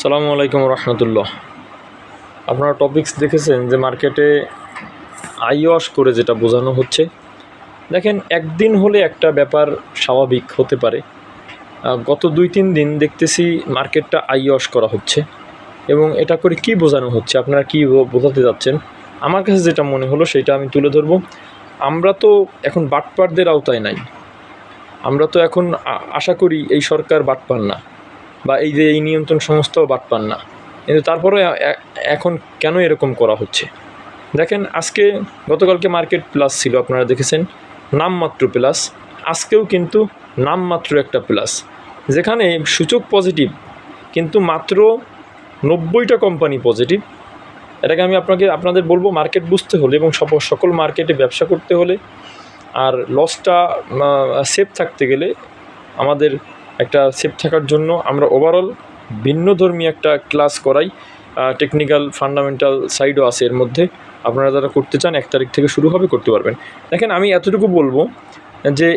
সালামু আলাইকুম রহমতুল্লাহ। আপনারা টপিকস দেখেছেন যে মার্কেটে আইওয়াশ করে যেটা বোঝানো হচ্ছে। দেখেন, একদিন হলে একটা ব্যাপার স্বাভাবিক হতে পারে। গত দুই তিন দিন দেখতেছি মার্কেটটা আইওয়াশ করা হচ্ছে। এবং এটা করে কি বোঝানো হচ্ছে? আপনারা কি বোঝাতে যাচ্ছেন? আমার কাছে যেটা মনে হলো সেটা আমি তুলে ধরবো। আমরা তো এখন বাটপারদের আওতায় নাই। আমরা তো এখন আশা করি এই সরকার বাটপার না। বা এই যে এই নিয়ন্ত্রণ সংস্থাও বাদ পান না। কিন্তু তারপরে এখন কেন এরকম করা হচ্ছে? দেখেন, আজকে গতকালকে মার্কেট প্লাস ছিল, আপনারা দেখেছেন? নামমাত্র প্লাস। আজকেও কিন্তু নামমাত্র একটা প্লাস। যেখানে সূচক পজিটিভ কিন্তু মাত্র নব্বইটা কোম্পানি পজিটিভ এটাকে আমি আপনাকে, আপনাদের বলব মার্কেট বুঝতে হলে এবং সকল মার্কেটে ব্যবসা করতে হলে। আর লসটা সেফ থাকতে গেলে আমাদের একটা সেফ থাকার জন্য আমরা ওভারঅল ভিন্নধর্মী একটা ক্লাস করাই টেকনিক্যাল ফান্ডামেন্টাল সাইডও আছে এর মধ্যে। আপনারা যারা করতে চান, এক তারিখ থেকে শুরু হবে, করতে পারবেন। দেখেন, আমি এতটুকু বলব যে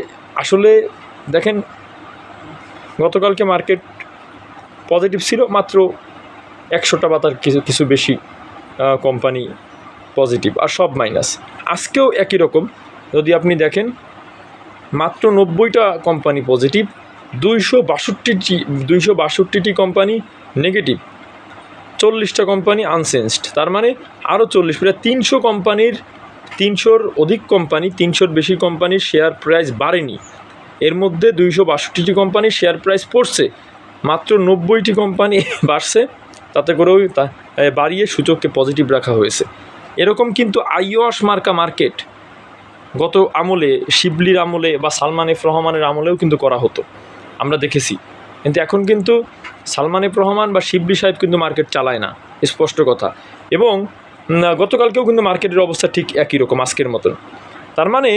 আসলে দেখেন, গতকালকে মার্কেট পজিটিভ ছিল, মাত্র একশোটা বা তার কিছু কিছু বেশি কোম্পানি পজিটিভ আর সব মাইনাস আজকেও একই রকম। যদি আপনি দেখেন, মাত্র নব্বইটা কোম্পানি পজিটিভ দুইশো বাষট্টিটি দুইশো বাষট্টিটি কোম্পানি নেগেটিভ চল্লিশটা কোম্পানি আনসেন্সড তার মানে আরও চল্লিশ, প্রায় তিনশো কোম্পানির তিনশোর অধিক কোম্পানি তিনশোর বেশি কোম্পানির শেয়ার প্রাইস বাড়েনি। এর মধ্যে দুইশো বাষট্টিটি কোম্পানির শেয়ার প্রাইস পড়ছে, মাত্র নব্বইটি কোম্পানি বাড়ছে। তাতে করেও তা বাড়িয়ে সূচককে পজিটিভ রাখা হয়েছে। এরকম কিন্তু আইওয়াস মার্কা মার্কেট গত আমলে, শিবলির আমলে বা সালমান এফ রহমানের আমলেও কিন্তু করা হতো। আমরা দেখেছি। কিন্তু এখন কিন্তু সালমান রহমান বা শিবলি সাহেব কিন্তু মার্কেট চালায় না, স্পষ্ট কথা। এবং গতকালকেও কিন্তু মার্কেটের অবস্থা ঠিক একই রকম আজকের মতন। তার মানে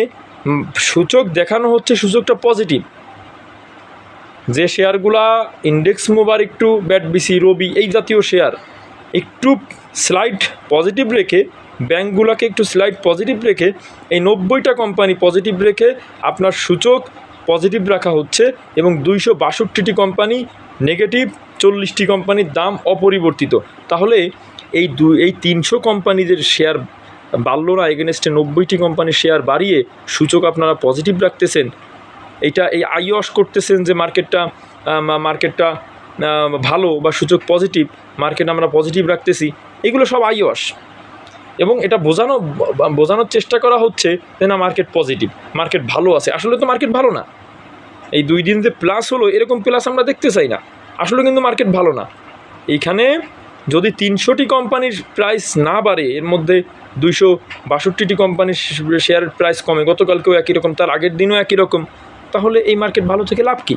সূচক দেখানো হচ্ছে সূচকটা পজিটিভ। যে শেয়ারগুলা ইন্ডেক্স মুভার একটু, ব্যাট বিসি, রবি, এই জাতীয় শেয়ার একটু স্লাইড পজিটিভ রেখে ব্যাঙ্কগুলোকে একটু স্লাইড পজিটিভ রেখে, এই নব্বইটা কোম্পানি পজিটিভ রেখে আপনার সূচক পজিটিভ রাখা হচ্ছে এবং দুইশো বাষট্টিটি কোম্পানি নেগেটিভ, চল্লিশটি কোম্পানির দাম অপরিবর্তিত। তাহলে এই দু, এই তিনশো কোম্পানিদের শেয়ার না এগেনস্টে নব্বইটি কোম্পানির শেয়ার বাড়িয়ে সূচক আপনারা পজিটিভ রাখতেছেন। এইটা এই আইওয়াস করতেছেন যে মার্কেটটা মার্কেটটা ভালো বা সূচক পজিটিভ মার্কেট আমরা পজিটিভ রাখতেছি। এগুলো সব আইওয়াস এবং এটা বোঝানো, বোঝানোর চেষ্টা করা হচ্ছে যে না মার্কেট পজিটিভ মার্কেট ভালো আছে। আসলে তো মার্কেট ভালো না। এই দুই দিন যে প্লাস হলো, এরকম প্লাস আমরা দেখতে চাই না। আসলে কিন্তু মার্কেট ভালো না। এইখানে যদি তিনশোটি কোম্পানির প্রাইস না বাড়ে, এর মধ্যে দুইশো বাষট্টিটি কোম্পানির শেয়ারের প্রাইস কমে, গতকালকেও একই রকম, তার আগের দিনও একই রকম, তাহলে এই মার্কেট ভালো থেকে লাভ কী?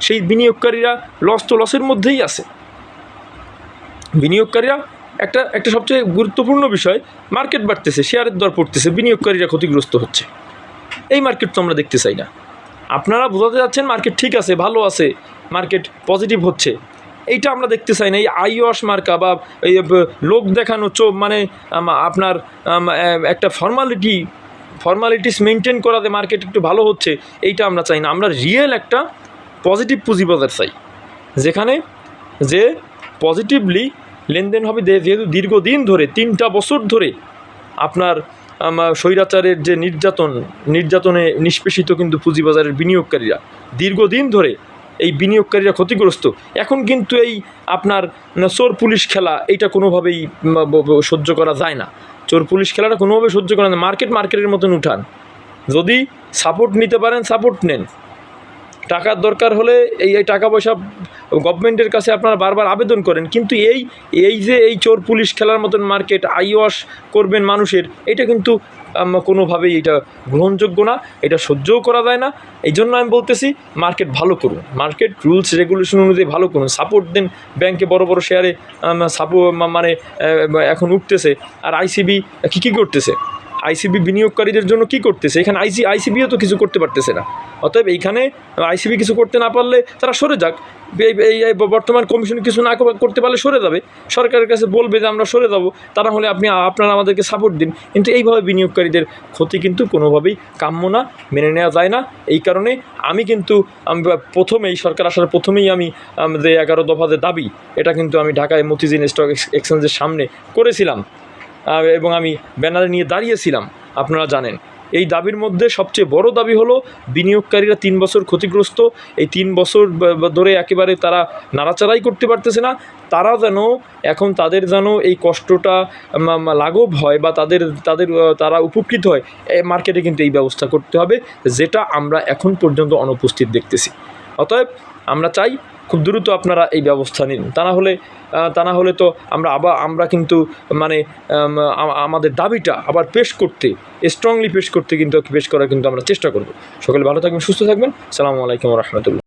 সেই বিনিয়োগকারীরা লস তো লসের মধ্যেই আছে। বিনিয়োগকারীরা একটা একটা সবচেয়ে গুরুত্বপূর্ণ বিষয় মার্কেট বাড়তেছে শেয়ারের দর পড়তেছে, বিনিয়োগকারীরা ক্ষতিগ্রস্ত হচ্ছে। এই মার্কেট তো আমরা দেখতে চাই না। আপনারা বোঝাতে যাচ্ছেন মার্কেট ঠিক আছে, ভালো আছে মার্কেট পজিটিভ হচ্ছে। এইটা আমরা দেখতে চাই না। এই আইওয়াস মার্কা বা এই লোক দেখানো চো মানে আপনার একটা ফর্মালিটি ফর্মালিটিস মেনটেন করাতে মার্কেট একটু ভালো হচ্ছে, এইটা আমরা চাই না। আমরা রিয়েল একটা পজিটিভ পুঁজিবাজার চাই। যেখানে যে পজিটিভলি লেনদেন হবে যেহেতু দীর্ঘদিন ধরে, তিনটা বছর ধরে আপনার স্বৈরাচারের যে নির্যাতন, নির্যাতনে নিষ্পেষিত কিন্তু পুঁজিবাজারের বিনিয়োগকারীরা। দীর্ঘদিন ধরে এই বিনিয়োগকারীরা ক্ষতিগ্রস্ত। এখন কিন্তু এই আপনার চোর পুলিশ খেলা, এইটা কোনোভাবেই সহ্য করা যায় না। চোর পুলিশ খেলাটা কোনোভাবে সহ্য করা যায় মার্কেট মার্কেটের মতন উঠান। যদি সাপোর্ট নিতে পারেন সাপোর্ট নেন। টাকার দরকার হলে এই এই টাকা পয়সা গভর্নমেন্টের কাছে আপনারা বারবার আবেদন করেন। কিন্তু এই এই যে এই চোর পুলিশ খেলার মতন মার্কেট, আইওয়াশ করবেন মানুষের, এটা কিন্তু কোনোভাবেই এটা গ্রহণযোগ্য না, এটা সহ্যও করা যায় না। এই জন্য আমি বলতেছি, মার্কেট ভালো করুন। মার্কেট রুলস, রেগুলেশন অনুযায়ী ভালো করুন। সাপোর্ট দেন ব্যাংকে বড় বড় শেয়ারে সাপো মানে এখন উঠতেছে। আর আইসিবি কী কী করতেছে? আইসিবি বিনিয়োগকারীদের জন্য কি করতেছে? এখানে আইসি, আইসিবিও তো কিছু করতে পারতেছে না। অতএব এইখানে আইসিবি কিছু করতে না পারলে তারা সরে যাক। এই এই এই বর্তমান কমিশন কিছু না করতে পারলে সরে যাবে। সরকারের কাছে বলবে যে আমরা সরে যাব। তারা হলে আপনি, আপনারা আমাদেরকে সাপোর্ট দিন। কিন্তু এইভাবে বিনিয়োগকারীদের ক্ষতি কিন্তু কোনোভাবেই কাম্য না, মেনে নেওয়া যায় না। এই কারণে আমি কিন্তু, আমি প্রথমেই, সরকার আসার প্রথমেই আমি যে এগারো দফা যে দাবি। এটা কিন্তু আমি ঢাকায় মতিঝিল স্টক এক্সচেঞ্জের সামনে করেছিলাম। এবং আমি ব্যানারে নিয়ে দাঁড়িয়েছিলাম, আপনারা জানেন। এই দাবির মধ্যে সবচেয়ে বড় দাবি হলো, বিনিয়োগকারীরা তিন বছর ক্ষতিগ্রস্ত। এই তিন বছর ধরে একেবারে তারা নাড়াচাড়াই করতে পারতেছে না। তারা যেন, এখন তাদের যেন এই কষ্টটা লাঘব হয় বা তাদের তাদের তারা উপকৃত হয় মার্কেটে কিন্তু এই ব্যবস্থা করতে হবে, যেটা আমরা এখন পর্যন্ত অনুপস্থিত দেখতেছি। অতএব আমরা চাই খুব দ্রুত আপনারা এই ব্যবস্থা নিন। তা না হলে তা না হলে তো আমরা আবার, আমরা কিন্তু মানে আমাদের দাবিটা আবার পেশ করতে স্ট্রংলি পেশ করতে কিন্তু, পেশ করার কিন্তু আমরা চেষ্টা করব। সকলে ভালো থাকবেন, সুস্থ থাকবেন। সালামু আলাইকুম রহমতুল্লাহ।